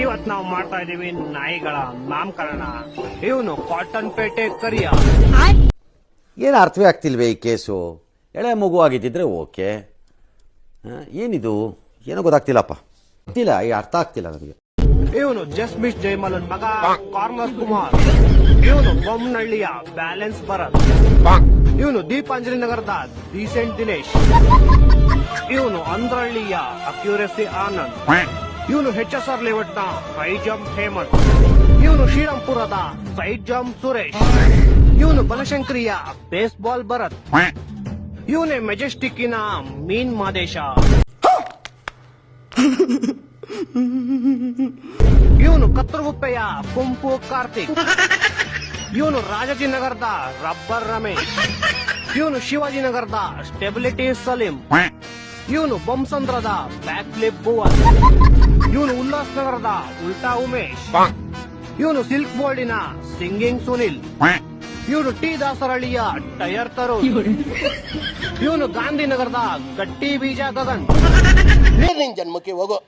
ಇವತ್ ನಾವು ಮಾಡ್ತಾ ಇದೀವಿ ನಾಯಿಗಳ ನಾಮಕರಣ. ಇವನು ಕಾಟನ್ ಪೇಟೆ ಕರಿಯ. ಏನು ಅರ್ಥವೇ ಆಗ್ತಿಲ್ವೇ ಈ ಕೇಸು? ಎಳೆ ಮಗು ಆಗಿದ್ದಿದ್ರೆ ಓಕೆ. ಏನಿದು? ಏನೋ ಗೊತ್ತಾಗ್ತಿಲ್ಲಪ್ಪ. ಗೊತ್ತಿಲ್ಲ ಈ ಅರ್ಥ ಆಗ್ತಿಲ್ಲ ನನಗೆ. ಇವನು ಜಸ್ಟ್ ಮಿಸ್ ಜೈಮಲನ್ ಮಗ ಕಾರ್ನರ್ ಕುಮಾರ್. ಇವನು ಬೊಮ್ಮನಹಳ್ಳಿಯ ಬ್ಯಾಲೆನ್ಸ್ ಭರತ್. ಇವನು ದೀಪಾಂಜಲಿ ನಗರದ ಡೀಸೆಂಟ್ ದಿನೇಶ್. ಇವನು ಅಂದ್ರಹಳ್ಳಿಯ ಅಕ್ಯೂರಸಿ ಆನಂದ್. ಇವನು ಹೆಚ್ ಎಸ್ ಆರ್ ಲೇಔಟ್ನ ಹೈ ಜಂಪ್ ಹೇಮಂತ್. ಇವನು ಶ್ರೀರಾಮ್ಪುರದ ಸೈಡ್ ಜಂಪ್ ಸುರೇಶ್. ಇವನು ಬನಶಂಕರಿಯ ಬೇಸ್ಬಾಲ್ ಭರತ್. ಇವನೇ ಮೆಜೆಸ್ಟಿಕ್ಕಿನ ಮೀನ್ ಮಾದೇಶ. ಇವನು ಕತ್ತರಗುಪ್ಪೆಯ ಕುಂಪು ಕಾರ್ತಿಕ್. ಇವನು ರಾಜಾಜಿನಗರದ ರಬ್ಬರ್ ರಮೇಶ್. ಇವನು ಶಿವಾಜಿನಗರದ ಸ್ಟೆಬಿಲಿಟಿ ಸಲೀಂ. ಇವನು ಬೊಮ್ಸಂದ್ರದ ಬ್ಯಾಕ್ ಫ್ಲಿಪ್ ಭುವನ್ ಇವನು ಉಲ್ಲಾಸ್ನಗರದ ಉಲ್ಟಾ ಉಮೇಶ್. ಇವನು ಸಿಲ್ಕ್ ಬೋರ್ಡಿನ ಸಿಂಗಿಂಗ್ ಸುನಿಲ್. ಇವನು ಟಿ ದಾಸರಳ್ಳಿಯ ಟೈರ್ ತರು ಇವನು ಗಾಂಧಿನಗರದ ಗಟ್ಟಿ ಬೀಜ ಗಗನ್. ನೀರಿನ ಜನ್ಮಕ್ಕೆ ಹೋಗೋ.